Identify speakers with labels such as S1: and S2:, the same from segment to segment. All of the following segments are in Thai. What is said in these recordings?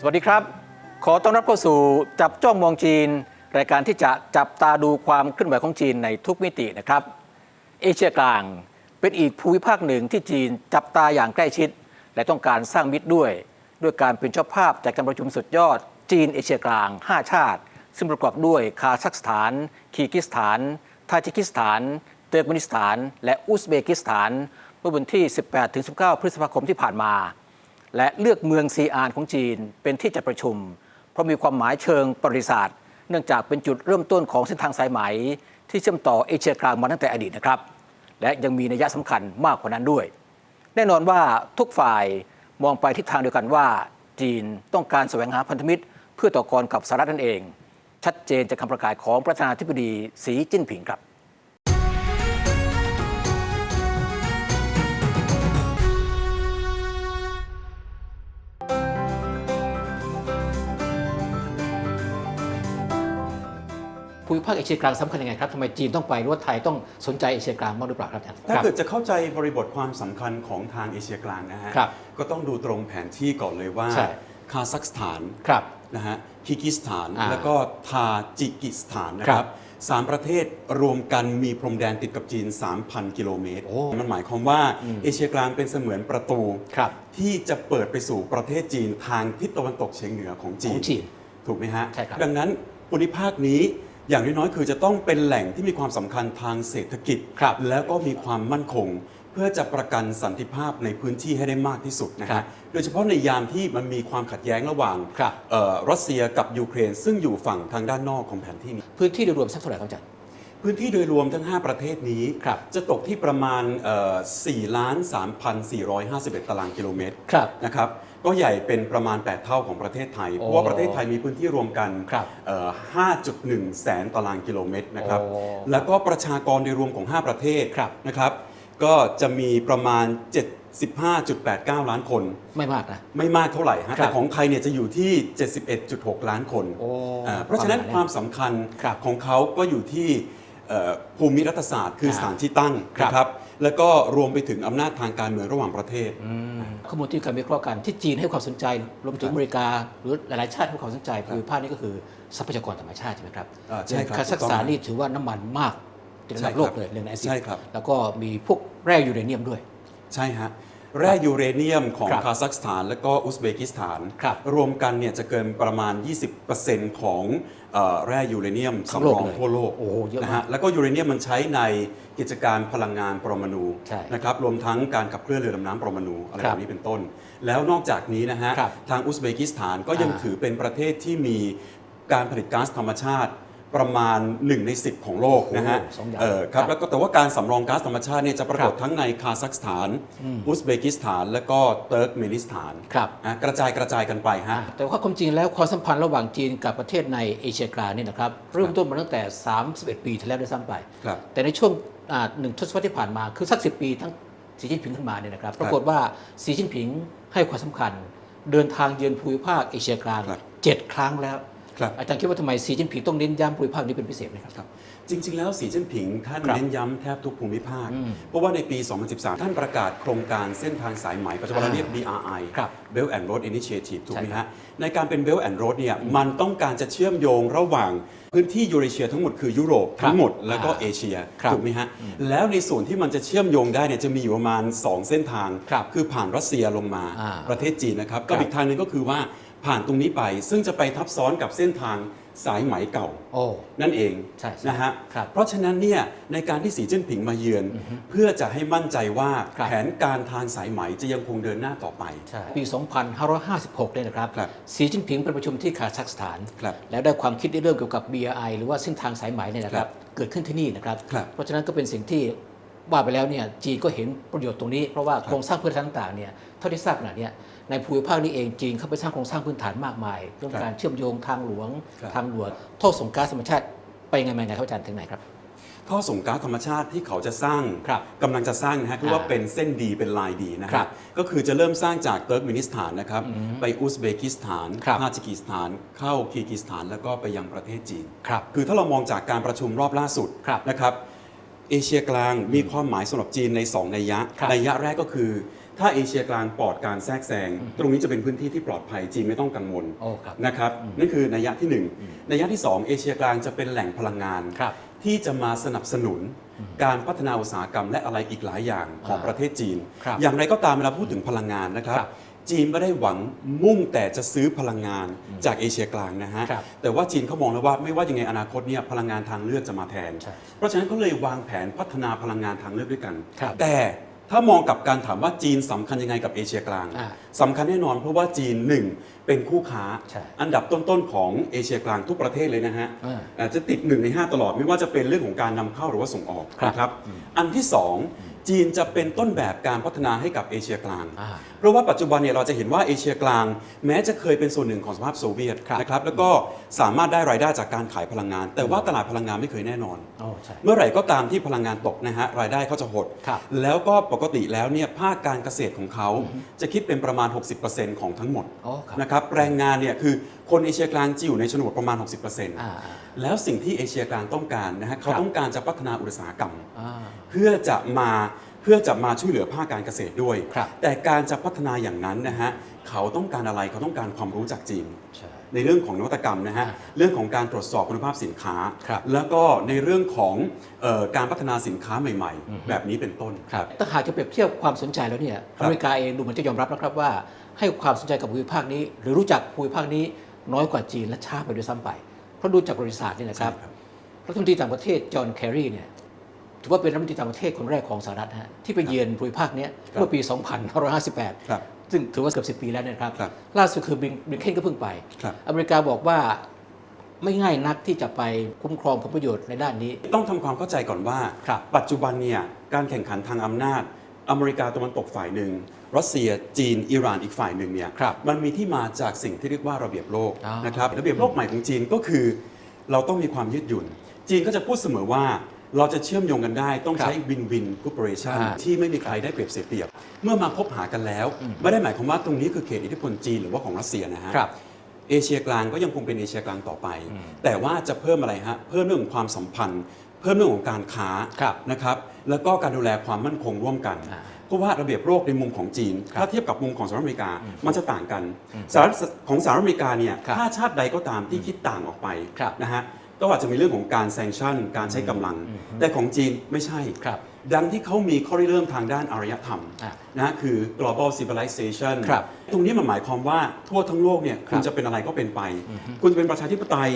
S1: สวัสดีครับ ขอต้อนรับเข้าสู่จับจ้องมองจีน รายการที่จะจับตาดูความเคลื่อนไหวของจีนในทุกมิตินะครับ เอเชียกลางเป็นอีกภูมิภาคหนึ่งที่จีนจับตาอย่างใกล้ชิด และต้องการสร้างมิตรด้วย ด้วยการเป็นเจ้าภาพจากการประชุมสุดยอด จีนเอเชียกลาง 5 ชาติ ซึ่งประกอบด้วยคาซัคสถาน คีร์กิสถาน ทาจิกิสถาน เติร์กเมนิสถาน และอุซเบกิสถาน เมื่อวันที่ 18-19 พฤษภาคมที่ผ่านมา และเลือกเมืองซีอานของจีนเป็นที่จัดประชุม เพราะมีความหมายเชิงประวัติศาสตร์ เนื่องจากเป็นจุดเริ่มต้นของเส้นทางสายไหม ที่เชื่อมต่อเอเชียกลางมาตั้งแต่อดีตนะครับ และยังมีนัยสำคัญมากกว่านั้นด้วย แน่นอนว่าทุกฝ่ายมองไปทิศทางเดียวกันว่า จีนต้องการแสวงหาพันธมิตร เพื่อต่อกรกับสหรัฐนั่นเอง ชัดเจนจากคำประกาศของประธานาธิบดีสีจิ้นผิงครับ ภูมิภาคเอเชียกลางสำคัญยังไงครับทำไมจีนต้องไปหรือว่าไทยต้องสนใจเอเชียกลางบ้างหรือเปล่าครับอาจารย์
S2: ถ้า
S1: ครับ
S2: เกิดจะเข้าใจบริบทความสำคัญของทางเอเชียกลางนะฮะ
S1: ครับ
S2: ก็ต้องดูตรงแผนที่ก่อนเลยว่า
S1: ใช่
S2: คาซัคสถาน
S1: ครับ
S2: นะฮะคีร์กิสถาน
S1: อ่า
S2: แล้วก็ทาจิกิสถานนะค
S1: ครั
S2: รั
S1: บบ
S2: สามประเทศรวมกันมีพรมแดนติดกับจีน 3,000 กิโลเมตร
S1: โอ้
S2: มันหมายความว่าเอเชียกลางเป็นเสมือนประตู
S1: ครับ
S2: ที่จะเปิดไปสู่ประเทศจีนทางทิศตะวันตกเฉียงเหนือของจี
S1: ข
S2: น
S1: องจีน
S2: ถูกไหมฮะ
S1: ใช่ครับ
S2: ดังนั้นภูมิภาคนี้ อย่างน้อยๆคือจะต้องเป็นแหล่งที่มีความสำคัญทางเศรษฐกิจ
S1: ครับ
S2: แล้วก็มีความมั่นคง เพื่อจะประกันสันติภาพในพื้นที่ให้ได้มากที่สุดนะ
S1: ครั
S2: ฮะ
S1: บ
S2: โดยเฉพาะในยามที่มันมีความขัดแย้งระหว่าง
S1: ครับ
S2: เอ่อรัสเซียกับยูเครน ซึ่งอยู่ฝั่งทางด้านนอกของแผนที่นี้
S1: พื้นที่โดยรวมสักเท่าไหร่ครับอาจารย์
S2: พื้นที่โดยรวมทั้ง 5 ประเทศนี้
S1: ครับ
S2: จะตกที่ประมาณเอ่อ4ล้าน3,451 ตารางกิโลเมตร
S1: ครับ
S2: นะครับ ก็ใหญ่เป็นประมาณ 8 เท่าของประเทศไทยเพราะว่าประเทศไทยมีพื้นที่รวมกัน
S1: ครับ
S2: เอ่อ5.1 แสนตารางกิโลเมตรนะครับ
S1: โอ้
S2: แล้วก็ประชากรโดยรวมของ 5 ประเทศ
S1: ครับ
S2: นะครับ ก็จะมีประมาณ 75.89 ล้านคน
S1: ไม่มากนะ
S2: ไม่มากเท่าไหร่ฮะ
S1: ครับ
S2: แต่ของไทยเนี่ยจะอยู่ที่ 71.6 ล้านคน
S1: โอ้
S2: อ่าเพราะฉะนั้น
S1: ประมาณนั้น
S2: ความสำคัญ
S1: ครับ
S2: ของเขาก็อยู่ที่เอ่อ ภูมิรัฐศาสตร์คือ
S1: อ่า
S2: สถานที่ตั้ง
S1: ครับ
S2: นะครับแล้วก็รวมไปถึงอำนาจทางการเมืองระหว่างประเทศ
S1: ข้อมูลที่การวิเคราะห์กันที่จีนให้ความสนใจ รวมถึงอเมริกา หรือหลายๆชาติให้ความสนใจ คือภาคนี้ก็คือทรัพยากรธรรมชาติใช่ไหมครับ
S2: อ่าใช่ครับ
S1: คาซัคสถาน
S2: ถูกต้อง
S1: นี่ถือว่าน้ำมันมากติดอันดับ
S2: ใช่ครับ
S1: โลกเลยเรื่องในอาเซียน
S2: ใช่ครับ
S1: แล้วก็มีพวกแร่ยูเรเนียมด้วย
S2: ใช่ฮะ แร่ยูเรเนียมของ
S1: ครับ
S2: คาซัคสถาน และก็อุซเบกิสถาน
S1: ครับ
S2: รวมกันเนี่ยจะเกินประมาณ 20%ของเอ่อแร่ยูเรเนียม
S1: ทั้ง
S2: สำ
S1: โล
S2: ร
S1: ก
S2: อง
S1: เลย
S2: ทั่วโลก
S1: โอ้โหเยอะมาก
S2: นะฮะแล้วก็ยูเรเนียมมันใช้ในกิจการพลังงานปรมาณู
S1: ใช่
S2: นะครับรวมทั้งการขับเคลื่อนเรือดำน้ำปรมาณูอะไร
S1: ครั
S2: แบบบนี้เป็นต้น แล้วนอกจากนี้นะฮะ
S1: ครับ
S2: ทางอุซเบกิสถานก็ยัง
S1: อ่า
S2: ถือเป็นประเทศที่มีการผลิตก๊าซธรรมชาติ ประมาณ 1 ใน 10 ของโลกนะฮะ
S1: โอ้โหสองอย่าง
S2: เออครับ
S1: ครับ
S2: แล้วก็แต่ว่าการสำรองก๊าซธรรมชาติเนี่ยจะปรากฏ
S1: ครับ
S2: ทั้งในคาซัคสถาน อุซเบกิสถาน และก็เติร์กเมนิสถาน
S1: ครับ
S2: นะกระจายกระจายกันไปฮะ
S1: แต่ว่าความจริงแล้วความสัมพันธ์ระหว่างจีนกับประเทศในเอเชียกลางนี่นะครับเริ่มต้นมาตั้งแต่ 31 ปีที่แล้วด้วยซ้ำไป
S2: ครับ
S1: แต่ในช่วงอ่าหนึ่งทศวรรษที่ผ่านมาคือสักสิปีทั้งสีจิ้นผิงขึ้นมาเนี่ยนะครับปรากฏว่าสีจิ้นผิงให้ความสำคัญ เดินทางเยือนภูมิภาคเอเชียกลาง
S2: ครับ
S1: เจ็ดครั้งแล้ว
S2: ครับ
S1: อาจารย์คิดว่าทำไมสีจิ้นผิงต้องเน้นย้ำภูมิภาคนี้เป็นพิเศษไหมครับ
S2: ครับ จริง ๆ แล้วสีจิ้นผิงท่าน
S1: ครับ
S2: เน้นย้ำแทบทุกภูมิภาค
S1: อืม
S2: เพราะว่าในปี 2013 ท่านประกาศโครงการเส้นทางสายไหมปัจจุบันเราเรียก BRI
S1: ครับ
S2: Belt and Road Initiative ถูกไหม
S1: ใช่ครั
S2: ฮะ
S1: บ
S2: ในการเป็น Belt and Road เนี่ยมันต้องการจะเชื่อมโยงระหว่างพื้นที่ยูเรเชียทั้งหมดคือยุโรปทั้งหมดแล้วก็
S1: อ่า
S2: เอเชีย
S1: ครับ
S2: ถูกไหมฮะแล้วในส่วนที่มันจะเชื่อมโยงได้เนี่ยจะมีอยู่ประมาณ 2 เส้นทาง
S1: ครับ
S2: คือผ่านรัสเซียลงมา
S1: อ่า
S2: ประเทศจีนนะครับ
S1: ครั
S2: กับบอีกทางหนึงก็คือว่า ผ่านตรงนี้ไป ซึ่งจะไปทับซ้อนกับเส้นทางสายไหมเก่า
S1: โอ้
S2: นั่นเอง
S1: ใช่ใช่
S2: นะฮะ
S1: ครับ
S2: เพราะฉะนั้นเนี่ยในการที่สีจิ้นผิงมาเยือน เพื่อจะให้มั่นใจว่า
S1: ครับ
S2: แผนการทางสายไหมจะยังคงเดินหน้าต่อไป
S1: ใช่ปี 2556เนี่ยนะครับ
S2: ครับ
S1: สีจิ้นผิงไปประชุมที่คาซัคสถาน
S2: ครับ
S1: แล้วได้ความคิดในเรื่องเกี่ยวกับ BRI หรือว่าเส้นทางสายไหมเนี่ยนะครับ เกิดขึ้นที่นี่นะครับ
S2: ครับ
S1: เพราะฉะนั้นก็เป็นสิ่งที่ ว่าไปแล้วเนี่ยจีนก็เห็นประโยชน์ตรงนี้เพราะว่าโครงสร้างพื้นฐานต่างๆเนี่ยเท่าที่ทราบขณะเนี้ยในภูมิภาคนี้เองจีนเข้าไปสร้างโครงสร้างพื้นฐานมากมายเรื่อง
S2: ครับ
S1: การเชื่อมโยงทางหลวง
S2: ครับ
S1: ทางด่วนท่อส่งก๊าซธรรมชาติไปยังไงมายังไงครับอาจารย์ถึงไหนครับ
S2: ท่อส่งก๊าซธรรมชาติที่เขาจะสร้าง
S1: ครับ
S2: กำลังจะสร้างนะฮะคือว่า
S1: อ่า
S2: เป็นเส้นดีเป็นลายดีนะ
S1: ครั
S2: ฮะ
S1: บ
S2: ก็คือจะเริ่มสร้างจากเติร์กเมนิสถานนะครับไปอุซเบกิสถาน
S1: ครับ
S2: ทาจิกิสถาน เข้าคีร์กิสถาน แล้วก็ไปยังประเทศจีน
S1: ครับ
S2: คือถ้าเรามองจากการประชุมรอบล่าสุด
S1: ครับ
S2: นะครับ เอเชียกลางมีความหมายสำหรับจีนใน 2 นัยยะ
S1: ครับ
S2: นัยยะแรกก็คือ ถ้าเอเชียกลางปลอดการแทรกแซง ตรงนี้จะเป็นพื้นที่ที่ปลอดภัยจีนไม่ต้องกังวล
S1: โอ้ครับ
S2: นะครับนั่นคือนัยยะที่หนึ่งนัยยะที่สองเอเชียกลางจะเป็นแหล่งพลังงาน
S1: ครับ
S2: ที่จะมาสนับสนุนการพัฒนาอุตสาหกรรมและอะไรอีกหลายอย่างของ
S1: อ่า
S2: ประเทศจีน
S1: ครับ
S2: อย่างไรก็ตามเวลาพูดถึงพลังงานนะครับ
S1: ครับ
S2: จีนไม่ได้หวังมุ่งแต่จะซื้อพลังงานจากเอเชียกลางนะฮะ
S1: ครับ
S2: แต่ว่าจีนเขามองแล้วว่าไม่ว่ายังไงอนาคตเนี่ยพลังงานทางเลือกจะมาแทน
S1: ใช่
S2: เพราะฉะนั้นเขาเลยวางแผนพัฒนาพลังงานทางเลือกด้วยกัน
S1: ครับ
S2: แต่ถ้ามองกลับการถามว่าจีนสำคัญยังไงกับเอเชียกลาง
S1: อ่า
S2: สำคัญแน่นอนเพราะว่าจีนหนึ่งเป็นคู่ค้า
S1: ใช่
S2: อันดับต้นๆของเอเชียกลางทุกประเทศเลยนะฮะ
S1: อ่า
S2: อาจจะติด1ใน5ตลอดไม่ว่าจะเป็นเรื่องของการนำเข้าหรือว่าส่งออก
S1: ครับ
S2: นะครับ อันที่2จีนจะเป็นต้นแบบการพัฒนาให้กับเอเชียกลาง
S1: อ่า
S2: เพ ราะว่าปัจจุบันเนี่ยเราจะเห็นว่าเอเชียกลาง แม้จะเคยเป็นส่วนหนึ่งของสภาพโซเวียต
S1: ครับ
S2: นะครับแล้วก็สามารถได้รายได้จากการขายพลังงาน แต่ว่าตลาดพลังงานไม่เคยแน่นอน
S1: โอ้ใช่
S2: เมื่อไหร่ก็ตามที่พลังงานตกนะฮะรายได้เขาจะหด
S1: ครับ
S2: แล้วก็ปกติแล้วเนี่ยภาคการเกษตรของเขาจะคิดเป็นประมาณ 60%ของทั้งหมด
S1: อ๋อครับ
S2: นะครับแรงงานเนี่ยคือคนเอเชียกลางจะอยู่ในชนบทประมาณ 60%
S1: อ่า
S2: แล้วสิ่งที่เอเชียกลางต้องการนะฮะเขา
S1: ครับ
S2: ต้องการจะพัฒนาอุตสาหกรรม
S1: อ่า
S2: เพื่อจะมาเพื่อจะมาช่วยเหลือภาคการเกษตรด้วย
S1: ครับ
S2: แต่การจะพัฒนาอย่างนั้นนะฮะเขาต้องการอะไรเขาต้องการความรู้จากจีน
S1: ใช่
S2: ในเรื่องของนวัตกรรมนะฮะ
S1: อ่า
S2: เรื่องของการตรวจสอบคุณภาพสินค้า
S1: ครับ
S2: แล้วก็ในเรื่องของเออการพัฒนาสินค้าใหม่ๆแบบนี้เป็นต้น
S1: ครับถ้าหากจะเปรียบเทียบความสนใจแล้วเนี่ย
S2: ครับ
S1: อเมริกาเองดูเหมือนจะยอมรับนะครับว่า ให้ความสนใจกับภูมิภาคนี้ หรือรู้จักภูมิภาคนี้น้อยกว่าจีนและช้าไปด้วยซ้ำไป เพราะดูจากบริษัทนี่นะครับ
S2: ใช่ครับ
S1: รัฐมนตรีต่างประเทศจอห์นแครีเนี่ย ถือว่าเป็นรัฐมนตรีต่างประเทศคนแรกของสหรัฐนะฮะที่ไปเยือนภูมิภาคเนี้ย
S2: ครับ
S1: เมื่อปี2558
S2: ครับ
S1: ซึ่งถือว่าเกือบ10 ปีแล้วเนยนะครับ
S2: ครับ
S1: ล่าสุดคือบิงบิงเคนก็เพิ่งไป
S2: ครับ
S1: อเมริกาบอกว่าไม่ง่ายนักที่จะไปคุ้มครองผลประโยชน์ในด้านนี้
S2: ต้องทำความเข้าใจก่อนว่า
S1: ครับ
S2: ปัจจุบันเนี่ยการแข่งขันทางอำนาจ อเมริกาตะวันตกฝ่ายหนึ่ง รัสเซีย จีน อิหร่านอีกฝ่ายหนึ่งเนี่ย
S1: ครับ
S2: มันมีที่มาจากสิ่งที่เรียกว่าระเบียบโลก
S1: อ๋อ
S2: นะครับ ระเบียบโลกใหม่ของจีนก็คือ เราต้องมีความยืดหยุ่น จีนก็จะพูดเสมอว่า เราจะเชื่อมโยงกันได้ต้องใช้วินวินคูเปอเรชัน
S1: อ่า
S2: ที่ไม่มีใครได้เปรียบเสียเปรียบ เมื่อมาคบหากันแล้ว ไม่ได้หมายความว่าตรงนี้คือเขตอิทธิพลจีนหรือว่าของรัสเซียนะฮะ
S1: ครับ
S2: เอเชียกลางก็ยังคงเป็นเอเชียกลางต่อไป แต่ว่าจะเพิ่มอะไรฮะเพิ่มเรื่องของความสัมพันธ์ เพิ่มเรื่องของการค้า
S1: ครับ
S2: นะครับแล้วก็การดูแลความมั่นคงร่วมกัน
S1: อ่า
S2: เพราะว่าระเบียบโลกในมุมของจีน
S1: ครับ
S2: ถ้าเทียบกับมุมของสหรัฐอเมริกา มันจะต่างกันสหรัฐของสหรัฐอเมริกาเนี่ย
S1: ครับ
S2: ถ้าชาติใดก็ตามที่คิดต่างออกไป
S1: ครับ
S2: นะฮะ ก็อาจจะมีเรื่องของการแซงชั่น การใช้กำลัง แต่ของจีนไม่ใช่
S1: ครับ
S2: ดังที่เขามีข้อริเริ่มทางด้านอารยธรรม
S1: อะ
S2: นะฮะคือ global civilization
S1: ครับ
S2: ตรงนี้มันหมายความว่าทั่วทั้งโลกเนี่ย
S1: ค
S2: คุ
S1: รั
S2: ณ
S1: บ
S2: จะเป็นอะไรก็เป็นไป คุณจะเป็นประชาธิปไตย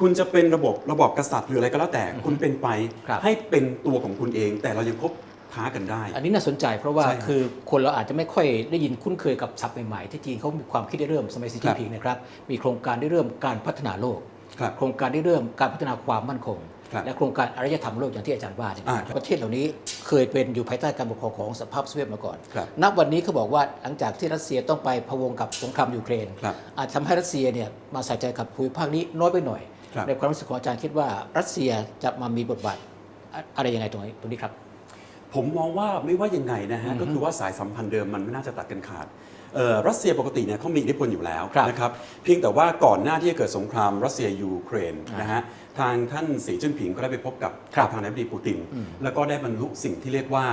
S2: คุณจะเป็นระบบระบอบกษัตริย์หรืออะไรก็แล้วแต่คุณเป็นไป
S1: ครับ
S2: ให้เป็นตัวของคุณเอง แต่เรายังคบค้ากันได้
S1: อันนี้น่าสนใจเพราะว่า
S2: ใช่ครับ
S1: คือคนเราอาจจะไม่ค่อยได้ยินคุ้นเคยกับศัพท์ใหม่ๆ ที่จีนเขามีความคิดได้เริ่มสมัยสีจิ้นผิงนะครับ มีโครงการได้เริ่มการพัฒนาโลก
S2: ครับ
S1: โครงการได้เริ่มการพัฒนาความมั่นคง
S2: ครับ
S1: และโครงการอารยธรรมโลกอย่างที่อาจารย์ว่าเนี่ย
S2: อ่าครับ
S1: ประเทศเหล่านี้เคยเป็นอยู่ภายใต้การปกครองของสภาพโซเวียตมาก่อน
S2: ครับ
S1: ณวันนี้เขาบอกว่าหลังจากที่รัสเซียต้องไปพะวงกับสงครามยูเครน
S2: ครับ
S1: อาจทำให้รัสเซียเนี่ยมาใส่ใจกับภูมิภาคนี้น้อยไปหน่อย
S2: ครับ
S1: ในความรู้สึกของอาจารย์คิดว่ารัสเซียจะมามีบทบาทอะอะไรยังไงตรงนี้ตรงนี้ครับ
S2: ผมมองว่าไม่ว่ายังไงนะฮะ ก็คือว่าสายสัมพันธ์เดิมมันไม่น่าจะตัดกันขาดเอ่อรัสเซียปกติเนี่ยเขามีอิทธิพลอยู่แล้ว
S1: ครับ
S2: นะครับเพียงแต่ว่าก่อนหน้าที่จะเกิดสงครามรัสเซียยูเครน
S1: อ่าน
S2: นะฮะทางท่านสีจิ้นผิงก็ได้ไปพบกับ
S1: ครับ
S2: ประธานาธิบดีปูติน แล้วก็ได้บรรลุสิ่งที่เรียกว่า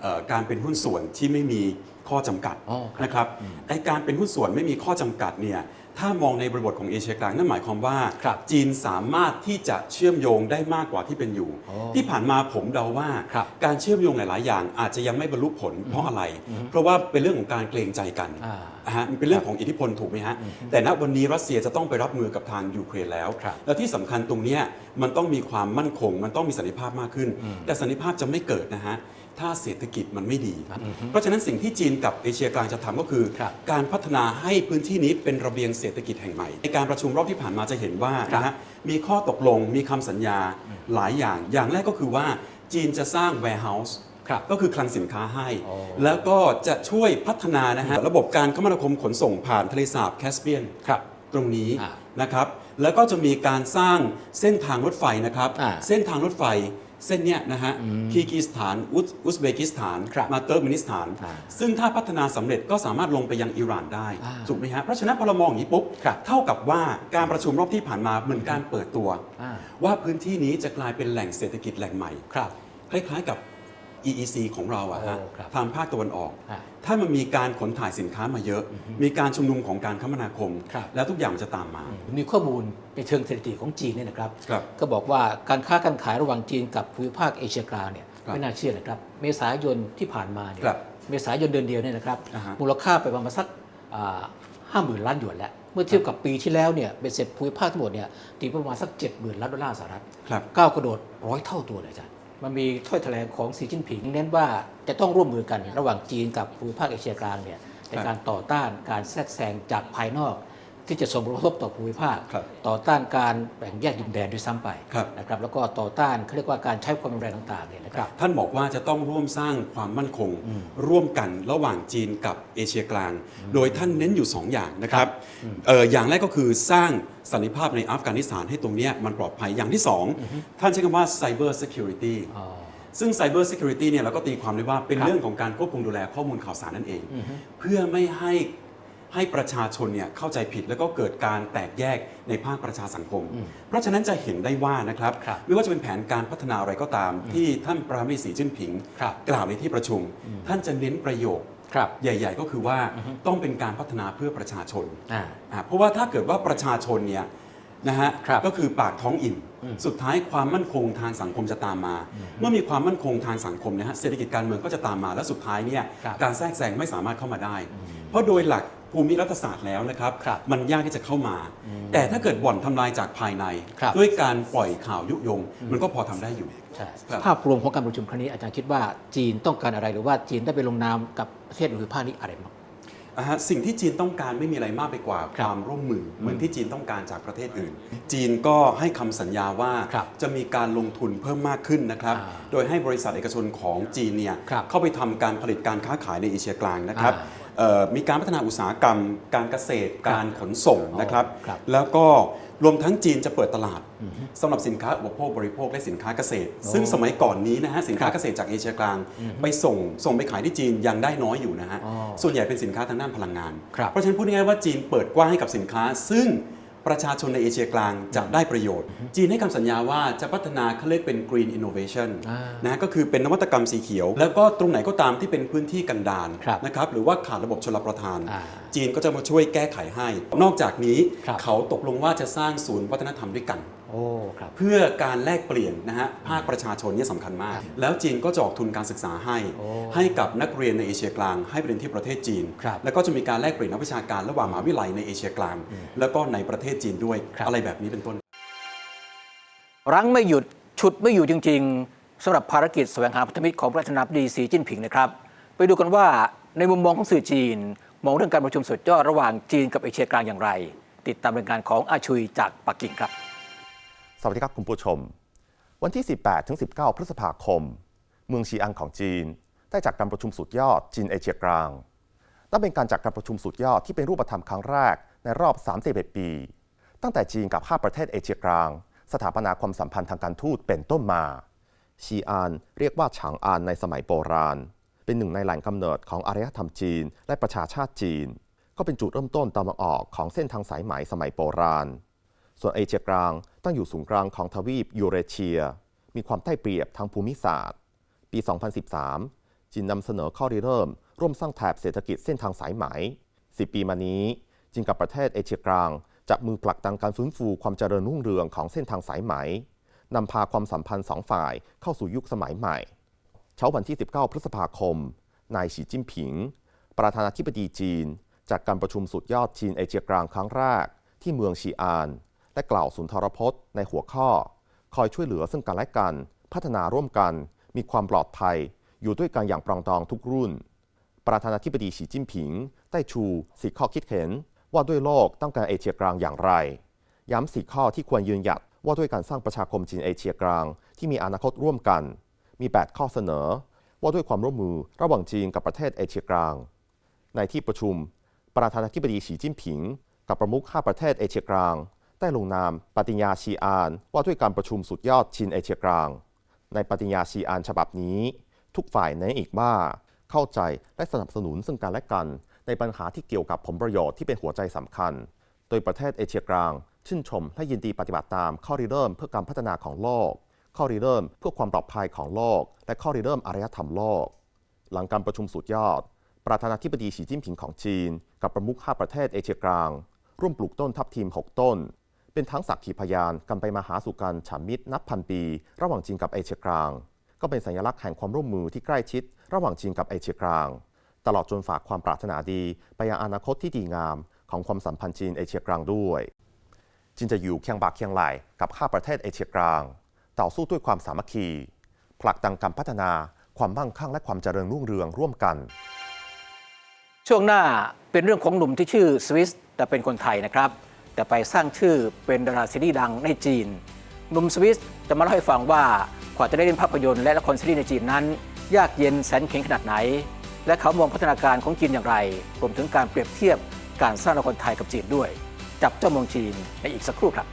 S2: เอ่อการเป็นหุ้นส่วนที่ไม่มีข้อจำกัด
S1: อ๋อครับ
S2: นะครับไอการเป็นหุ้นส่วนไม่มีข้อจำกัดเนี่ย ถ้ามองในบริบทของเอเชียกลางนั่นหมายความว่า
S1: ครับ
S2: จีนสามารถที่จะเชื่อมโยงได้มากกว่าที่เป็นอยู่
S1: อ๋อ
S2: ที่ผ่านมาผมเดาว่า
S1: ครับ
S2: การเชื่อมโยงหลาย ๆ อย่างอาจจะยังไม่บรรลุผลเพราะอะไร เพราะว่าเป็นเรื่องของการเกรงใจกัน
S1: อ่า
S2: อ่าฮะมันเป็นเรื่องของอิทธิพลถูกไหมฮะแต่ณวันนี้รัสเซียจะต้องไปรับมือกับทางยูเครนแล้ว
S1: ครับ
S2: แล้วที่สำคัญตรงเนี้ยมันต้องมีความมั่นคง มันต้องมีสันติภาพมากขึ้น แต่สันติภาพจะไม่เกิดนะฮะ ถ้าเศรษฐกิจมันไม่ดีเพราะฉะนั้นสิ่งที่จีนกับเอเชียกลางจะทำก็คือ
S1: ครับ
S2: การพัฒนาให้พื้นที่นี้เป็นระเบียงเศรษฐกิจแห่งใหม่ ในการประชุมรอบที่ผ่านมาจะเห็นว่า
S1: ครับ
S2: นะฮะมีข้อตกลงมีคำสัญญาหลายอย่าง อย่างแรกก็คือว่าจีนจะสร้าง warehouse
S1: ครับ
S2: ก็คือคลังสินค้าให้
S1: อ๋อ
S2: แล้วก็จะช่วยพัฒนานะฮะระบบการคมนาคมขนส่งผ่านทะเลสาบแคสเปียน
S1: ครับ
S2: ตรงนี้
S1: อ่า
S2: นะครับ แล้วก็จะมีการสร้างเส้นทางรถไฟนะครับ
S1: อ่า
S2: เส้นทางรถไฟ เส้นเนี้ยนะฮะคีร์กิสถานอุซอุซเบกิสถาน
S1: ครับ
S2: มาเติร์กมินิสถาน
S1: อ่า
S2: ซึ่งถ้าพัฒนาสำเร็จก็สามารถลงไปยังอิหร่านได้
S1: อ่า
S2: ถูกไหมฮะ เพราะฉะนั้นพอเรามองอย่างนี้ปุ๊บ
S1: ครับ
S2: เท่ากับว่าการประชุมรอบที่ผ่านมาเหมือนการเปิดตัว
S1: อ่า
S2: ว่าพื้นที่นี้จะกลายเป็นแหล่งเศรษฐกิจแหล่งใหม่
S1: ครับ
S2: คล้ายๆกับ EEC ของเราอะฮะ
S1: โอ้ครับ
S2: ทางภาคตะวันออก
S1: ฮะ
S2: ถ้ามันมีการขนถ่ายสินค้ามาเยอะ มีการชุมนุมของการคมนาคม
S1: ครับ
S2: แล้วทุกอย่างมันจะตามมา
S1: มีข้อมูลในเชิงสถิติของจีนเนี่ยนะครับ
S2: ครับ
S1: ก็บอกว่าการค้าการขายระหว่างจีนกับภูมิภาคเอเชียกลางเนี่ย
S2: ครับ
S1: ไม่น่าเชื่อนะครับ เมษายนที่ผ่านมาเนี่ย
S2: ครับ
S1: เมษายนเดือนเดียวเนี่ยนะครับ
S2: อ่าฮะ
S1: มูลค่าไปประมาณสักห้าหมื่นล้านหยวนแล้ว เมื่อเทียบกับปีที่แล้วเนี่ยเป็นเสร็จภูมิภาคทั้งหมดเนี่ยตีประมาณสักเจ็ดหมื่นล้านดอลลาร์สหรัฐ
S2: ครับ
S1: ก้าวกระโดดร้อยเท่าตัวเลยอาจารย์ มันมีถ้อยแถลงของสีจิ้นผิง เน้นว่าจะต้องร่วมมือกัน ระหว่างจีนกับภูมิภาคเอเชียกลางเนี่ยในการต่อต้านการแทรกแซงจากภายนอก ที่จะส่งผลกระทบต่อภูมิภาค
S2: ครับ
S1: ต่อต้านการแบ่งแยกดินแดนด้วยซ้ำไป
S2: ครับ
S1: นะครับแล้วก็ต่อต้านเขาเรียกว่าการใช้ความรุนแรงต่างๆเนี่ยนะครับ
S2: ท่านบอกว่าจะต้องร่วมสร้างความมั่นคง ร่วมกันระหว่างจีนกับเอเชียกลาง โดยท่านเน้นอยู่ 2 อย่างนะครับเอ่ออย่างแรกก็คือสร้างสันติภาพในอัฟกานิสถานให้ตรงเนี้ยมันปลอดภัยอย่างที่ 2 ท่านใช้คำว่า Cyber Security
S1: อ๋อ
S2: ซึ่ง Cyber Security เนี่ยเราก็ตีความได้ว่าเป็น
S1: ครับ
S2: เรื่องของการควบคุมดูแลข้อมูลข่าวสารนั่นเอง เพื่อไม่ให้ ให้ประชาชนเนี่ยเข้าใจผิดแล้วก็เกิดการแตกแยกในภาคประชาสังคม เพราะฉะนั้นจะเห็นได้ว่านะครับ
S1: ครับ
S2: ไม่ว่าจะเป็นแผนการพัฒนาอะไรก็ตาม ที่ท่านประธานาธิบดีสีจิ้นผิง
S1: ครับ
S2: กล่าวในที่ประชุม ท่านจะเน้นประโยค
S1: ครับ
S2: ใหญ่ ๆ ก็คือว่าต้องเป็นการพัฒนาเพื่อประชาชน
S1: อ่า
S2: อ่าเพราะว่าถ้าเกิดว่าประชาชนเนี่ยนะฮะ
S1: ครับ
S2: ก็คือปากท้องอิ่ม สุดท้ายความมั่นคงทางสังคมจะตามมา เมื่อมีความมั่นคงทางสังคมนะฮะเศรษฐกิจการเมืองก็จะตามมาและสุดท้ายเนี่ย
S1: ครับ
S2: การแทรกแซงไม่สามารถเข้ามาได้ เพราะโดยหลัก ภูมิรัฐศาสตร์แล้วนะครับ
S1: ครับ
S2: มันยากที่จะเข้ามา แต่ถ้าเกิดบ่อนทำลายจากภายใน
S1: ครับ
S2: ด้วยการปล่อยข่าวยุยง มันก็พอทำได้อยู่
S1: ใช่
S2: ครับ
S1: ภาพรวมของการประชุมครั้งนี้อาจารย์คิดว่าจีนต้องการอะไรหรือว่าจีนได้ไปลงนามกับประเทศในภูมิภาคนี้อะไรบ้าง
S2: อ่าฮะสิ่งที่จีนต้องการไม่มีอะไรมากไปกว่า
S1: ค
S2: ครับวามร่วมมือเหมือนที่จีนต้องการจากประเทศอื่น จีนก็ให้คำสัญญาว่า
S1: ครับ
S2: จะมีการลงทุนเพิ่มมากขึ้นนะครับ
S1: อ่า
S2: โดยให้บริษัทเอกชนของจีนเนี่ย
S1: ครับ
S2: เข้าไปทำการผลิตการค้าขายในเอเชียกลางนะครับ
S1: อ่า
S2: เอ่อ มีการพัฒนาอุตสาหกรรม การเกษตรการขนส่งนะครับ
S1: ครับ
S2: แล้วก็รวมทั้งจีนจะเปิดตลาดสำหรับสินค้าอุปโภคบริโภคและสินค้าเกษตร ซึ่งสมัยก่อนนี้นะฮะสินค้า
S1: ครับ
S2: เกษตรจากเอเชียกลาง ไปส่งส่งไปขายที่จีนยังได้น้อยอยู่นะฮะ
S1: อ๋อ
S2: ส่วนใหญ่เป็นสินค้าทางด้านพลังงาน
S1: ครับ
S2: เพราะฉะนั้นพูดง่ายๆว่าจีนเปิดกว้างให้กับสินค้าซึ่ง ประชาชนในเอเชียกลางจะได้ประโยชน์ จีนให้คำสัญญาว่าจะพัฒนาเขาเรียกเป็น green innovation
S1: อ่า
S2: นะก็คือเป็นนวัตกรรมสีเขียว แล้วก็ตรงไหนก็ตามที่เป็นพื้นที่กันดาร
S1: ครับ
S2: นะครับหรือว่าขาดระบบชลประทาน
S1: อ่า
S2: จีนก็จะมาช่วยแก้ไขให้ นอกจากนี้
S1: ครับ
S2: เขาตกลงว่าจะสร้างศูนย์วัฒนธรรมด้วยกัน
S1: โอ้ครับ
S2: เพื่อการแลกเปลี่ยนนะฮะภาคประชาชนเนี่ยสำคัญมาก แล้วจีนก็จะออกทุนการศึกษาให้
S1: โอ้
S2: ให้กับนักเรียนในเอเชียกลาง ให้ไปเรียนที่ประเทศจีน
S1: ครับ
S2: แล้วก็จะมีการแลกเปลี่ยนนักวิชาการระหว่างมหาวิทยาลัยในเอเชียกลางแล้วก็ในประเทศจีนด้วย
S1: ครับ
S2: อะไรแบบนี้เป็นต้น
S1: รั้งไม่หยุดฉุดไม่อยู่จริง ๆสำหรับภารกิจแสวงหาพันธมิตรของประธานาธิบดีสีจิ้นผิงนะครับ ไปดูกันว่าในมุมมองของสื่อจีน มองเรื่องการประชุมสุดยอดระหว่างจีนกับเอเชียกลางอย่างไร ติดตามรายงานของอาชุยจากปักกิ่งครับ
S3: สวัสดีครับคุณผู้ชม วันที่ 18ถึง19 พฤษภาคม เมืองชีอันของจีน ได้จัดการประชุมสุดยอดจีนเอเชียกลางนั่นเป็นการจัดการประชุมสุดยอดที่เป็นรูปธรรมครั้งแรกในรอบ31ปี ตั้งแต่จีนกับ5ประเทศเอเชียกลาง สถาปนาความสัมพันธ์ทางการทูตเป็นต้นมาชีอานเรียกว่าฉางอานในสมัยโบราณ เป็นหนึ่งในแหล่งกำเนิดของอารยธรรมจีน และประชาชาติจีน ก็เป็นจุดเริ่มต้นตะวันออกของเส้นทางสายไหมสมัยโบราณ ส่วนเอเชียกลาง ตั้งอยู่ศูนย์กลางของทวีปยูเรเชีย มีความใต้เปรียบทางภูมิศาสตร์ ปี 2013 จีนนำเสนอข้อริเริ่ม ร่วมสร้างแถบเศรษฐกิจเส้นทางสายไหม 10 ปีมานี้ จีนกับประเทศเอเชียกลางจับมือผลักดันการฟื้นฟูความเจริญรุ่งเรืองของเส้นทางสายไหมนำพาความสัมพันธ์สองฝ่ายเข้าสู่ยุคสมัยใหม่ เช้าวันที่ 19 พฤษภาคม นายฉีจิ้นผิง ประธานาธิบดีจีน จากการประชุมสุดยอดจีนเอเชียกลางครั้งแรกที่เมืองชีอาน และกล่าวสุนทรพจน์ในหัวข้อ คอยช่วยเหลือซึ่งกันและกัน พัฒนาร่วมกัน มีความปลอดภัย อยู่ด้วยกันอย่างปรองดองทุกรุ่น ประธานาธิบดีสีจิ้นผิง ได้ชูสี่ข้อคิดเห็น ว่าด้วยโลกต้องการเอเชียกลางอย่างไร ย้ำสี่ข้อที่ควรยืนหยัดว่าด้วยการสร้างประชาคมจีนเอเชียกลาง ที่มีอนาคตร่วมกัน มี 8 ข้อเสนอ ว่าด้วยความร่วมมือระหว่างจีนกับประเทศเอเชียกลาง ในที่ประชุม ประธานาธิบดีสีจิ้นผิง กับประมุข5ประเทศเอเชียกลาง ได้ลงนามปฏิญญาชีอานว่าด้วยการประชุมสุดยอดจีนเอเชียกลาง ในปฏิญญาชีอานฉบับนี้ ทุกฝ่ายเน้นอีกว่า เข้าใจและสนับสนุนซึ่งกันและกัน ในปัญหาที่เกี่ยวกับผลประโยชน์ที่เป็นหัวใจสำคัญ โดยประเทศเอเชียกลาง ชื่นชมและยินดีปฏิบัติตามข้อริเริ่มเพื่อการพัฒนาของโลก ข้อริเริ่มเพื่อความปลอดภัยของโลก และข้อริเริ่มอารยธรรมโลก หลังการประชุมสุดยอด ประธานาธิบดีสีจิ้นผิงของจีน กับประมุข5ประเทศเอเชียกลาง ร่วมปลูกต้นทับทิม6 ต้น เป็นทั้งสักขีพยานกันไปมาหาสู่กันฉันมิตรนับพันปี ระหว่างจีนกับเอเชียกลาง ก็เป็นสัญลักษณ์แห่งความร่วมมือที่ใกล้ชิด ระหว่างจีนกับเอเชียกลาง ตลอดจนฝากความปรารถนาดี ไปยังอนาคตที่ดีงาม ของความสัมพันธ์จีนเอเชียกลางด้วย จีนจะอยู่เคียงบ่าเคียงไหลกับข้าประเทศเอเชียกลางต่อสู้ด้วยความสามัคคี ผลักดันการพัฒนาความมั่งคั่งและความเจริญรุ่งเรืองร่วมกัน
S1: ช่วงหน้าเป็นเรื่องของหนุ่มที่ชื่อสวิสแต่เป็นคนไทยนะครับ แต่ไปสร้างชื่อเป็นดาราซีรีส์ดังในจีนหนุ่มสวิสจะมาเล่าให้ฟังว่ากว่าจะได้เล่นภาพยนตร์และละครซีรีส์ในจีนนั้น ยากเย็นแสนเข็งขนาดไหน และเขามองพัฒนาการของจีนอย่างไรรวมถึงการเปรียบเทียบการสร้างละครไทยกับจีนด้วย จับเจ้ามองจีนในอีกสักครู่ครับ